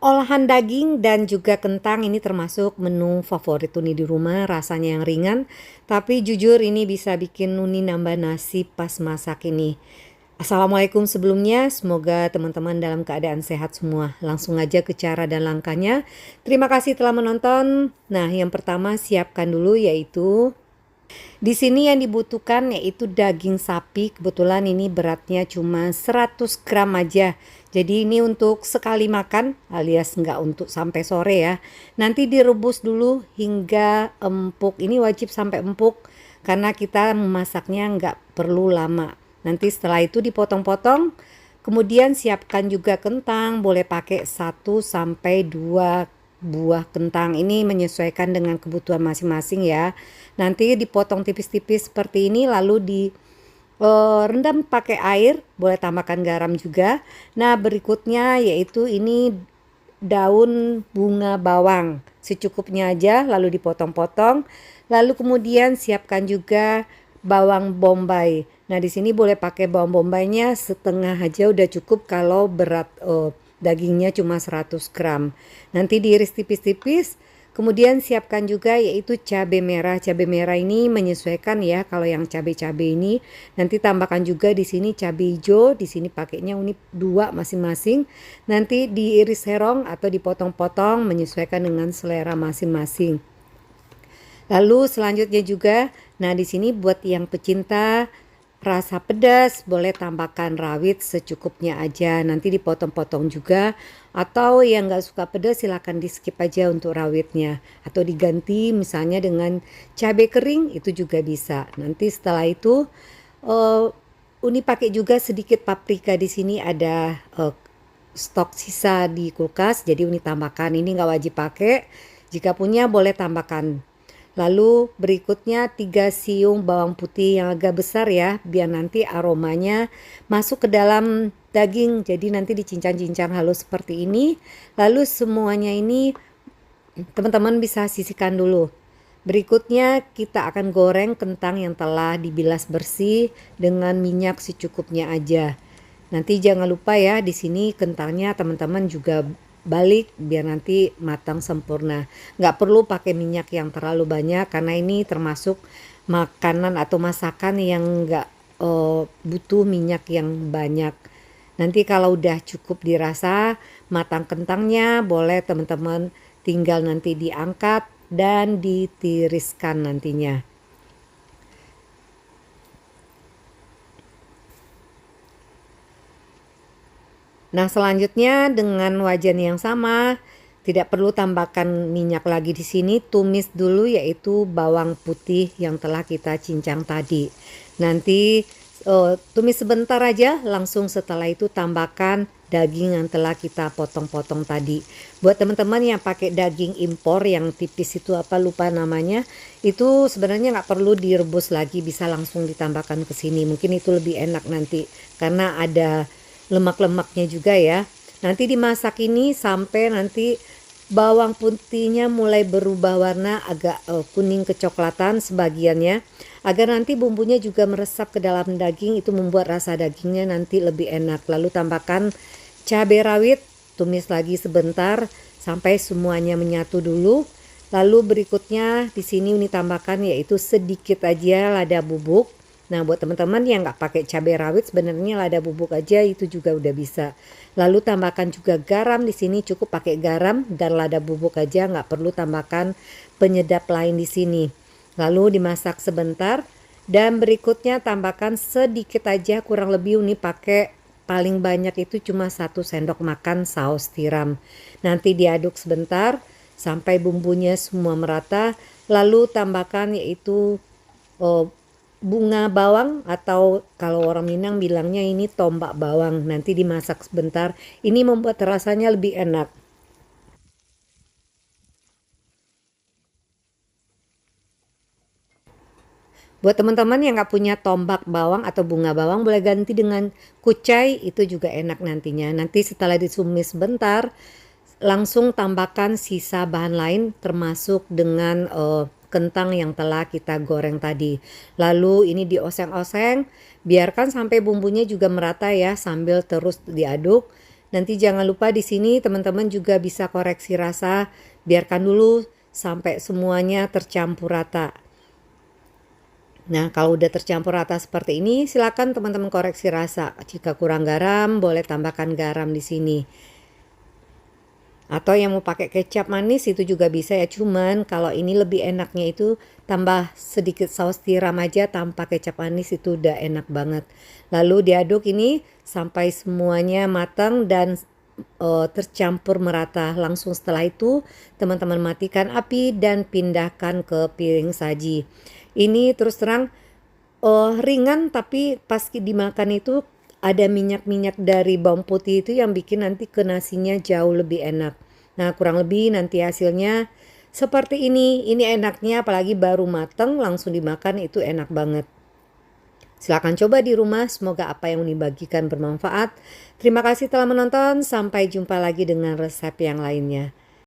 Olahan daging dan juga kentang ini termasuk menu favorit Uni di rumah, rasanya yang ringan. Tapi jujur ini bisa bikin Nuni nambah nasi pas masak ini. Assalamualaikum sebelumnya, semoga teman-teman dalam keadaan sehat semua. Langsung aja ke cara dan langkahnya. Terima kasih telah menonton. Nah, yang pertama siapkan dulu yaitu di sini yang dibutuhkan yaitu daging sapi. Kebetulan ini beratnya cuma 100 gram aja. Jadi ini untuk sekali makan alias nggak untuk sampai sore ya. Nanti direbus dulu hingga empuk. Ini wajib sampai empuk karena kita memasaknya nggak perlu lama. Nanti setelah itu dipotong-potong. Kemudian siapkan juga kentang, boleh pakai 1 sampai 2 buah kentang ini menyesuaikan dengan kebutuhan masing-masing ya. Nanti dipotong tipis-tipis seperti ini lalu di uh, rendam pakai air, boleh tambahkan garam juga. Nah, berikutnya yaitu ini daun bunga bawang secukupnya aja lalu dipotong-potong. Lalu kemudian siapkan juga bawang bombay. Nah, di sini boleh pakai bawang bombaynya setengah aja udah cukup kalau berat uh, dagingnya cuma 100 gram. Nanti diiris tipis-tipis. Kemudian siapkan juga yaitu cabai merah. Cabai merah ini menyesuaikan ya kalau yang cabai-cabai ini. Nanti tambahkan juga di sini cabai hijau, di sini pakainya unit dua masing-masing. Nanti diiris serong atau dipotong-potong menyesuaikan dengan selera masing-masing. Lalu selanjutnya juga, nah di sini buat yang pecinta rasa pedas boleh tambahkan rawit secukupnya aja. Nanti dipotong-potong juga. Atau yang nggak suka pedas silahkan di skip aja untuk rawitnya. Atau diganti misalnya dengan cabai kering itu juga bisa. Nanti setelah itu uh, Uni pakai juga sedikit paprika di sini. Ada uh, stok sisa di kulkas. Jadi Uni tambahkan. Ini nggak wajib pakai. Jika punya boleh tambahkan Lalu berikutnya tiga siung bawang putih yang agak besar ya, biar nanti aromanya masuk ke dalam daging. Jadi nanti dicincang-cincang halus seperti ini. Lalu semuanya ini teman-teman bisa sisihkan dulu. Berikutnya kita akan goreng kentang yang telah dibilas bersih dengan minyak secukupnya aja. Nanti jangan lupa ya di sini kentangnya teman-teman juga balik biar nanti matang sempurna. Nggak perlu pakai minyak yang terlalu banyak karena ini termasuk makanan atau masakan yang nggak uh, butuh minyak yang banyak. Nanti kalau udah cukup dirasa matang kentangnya boleh teman-teman tinggal nanti diangkat dan ditiriskan nantinya. Nah, selanjutnya dengan wajan yang sama, tidak perlu tambahkan minyak lagi di sini, tumis dulu yaitu bawang putih yang telah kita cincang tadi. Nanti uh, tumis sebentar aja, langsung setelah itu tambahkan daging yang telah kita potong-potong tadi. Buat teman-teman yang pakai daging impor yang tipis itu apa lupa namanya, itu sebenarnya nggak perlu direbus lagi, bisa langsung ditambahkan ke sini. Mungkin itu lebih enak nanti karena ada lemak-lemaknya juga ya. Nanti dimasak ini sampai nanti bawang putihnya mulai berubah warna agak uh, kuning kecoklatan sebagiannya agar nanti bumbunya juga meresap ke dalam daging itu membuat rasa dagingnya nanti lebih enak. Lalu tambahkan cabai rawit, tumis lagi sebentar sampai semuanya menyatu dulu. Lalu berikutnya di sini ini tambahkan yaitu sedikit aja lada bubuk Nah buat teman-teman yang nggak pakai cabai rawit sebenarnya lada bubuk aja itu juga udah bisa. Lalu tambahkan juga garam di sini cukup pakai garam dan lada bubuk aja nggak perlu tambahkan penyedap lain di sini. Lalu dimasak sebentar dan berikutnya tambahkan sedikit aja kurang lebih ini pakai paling banyak itu cuma satu sendok makan saus tiram. Nanti diaduk sebentar sampai bumbunya semua merata. Lalu tambahkan yaitu oh, bunga bawang atau kalau orang Minang bilangnya ini tombak bawang. Nanti dimasak sebentar. Ini membuat rasanya lebih enak. Buat teman-teman yang nggak punya tombak bawang atau bunga bawang boleh ganti dengan kucai. Itu juga enak nantinya. Nanti setelah disumis sebentar langsung tambahkan sisa bahan lain termasuk dengan uh, kentang yang telah kita goreng tadi. Lalu ini dioseng-oseng, biarkan sampai bumbunya juga merata ya sambil terus diaduk. Nanti jangan lupa di sini teman-teman juga bisa koreksi rasa. Biarkan dulu sampai semuanya tercampur rata. Nah, kalau udah tercampur rata seperti ini, silakan teman-teman koreksi rasa. Jika kurang garam, boleh tambahkan garam di sini. Atau yang mau pakai kecap manis itu juga bisa ya. Cuman kalau ini lebih enaknya itu tambah sedikit saus tiram aja tanpa kecap manis itu udah enak banget. Lalu diaduk ini sampai semuanya matang dan uh, tercampur merata. Langsung setelah itu teman-teman matikan api dan pindahkan ke piring saji. Ini terus terang uh, ringan tapi pas dimakan itu ada minyak-minyak dari bawang putih itu yang bikin nanti ke nasinya jauh lebih enak. Nah, kurang lebih nanti hasilnya seperti ini. Ini enaknya apalagi baru mateng langsung dimakan itu enak banget. Silahkan coba di rumah, semoga apa yang dibagikan bermanfaat. Terima kasih telah menonton, sampai jumpa lagi dengan resep yang lainnya.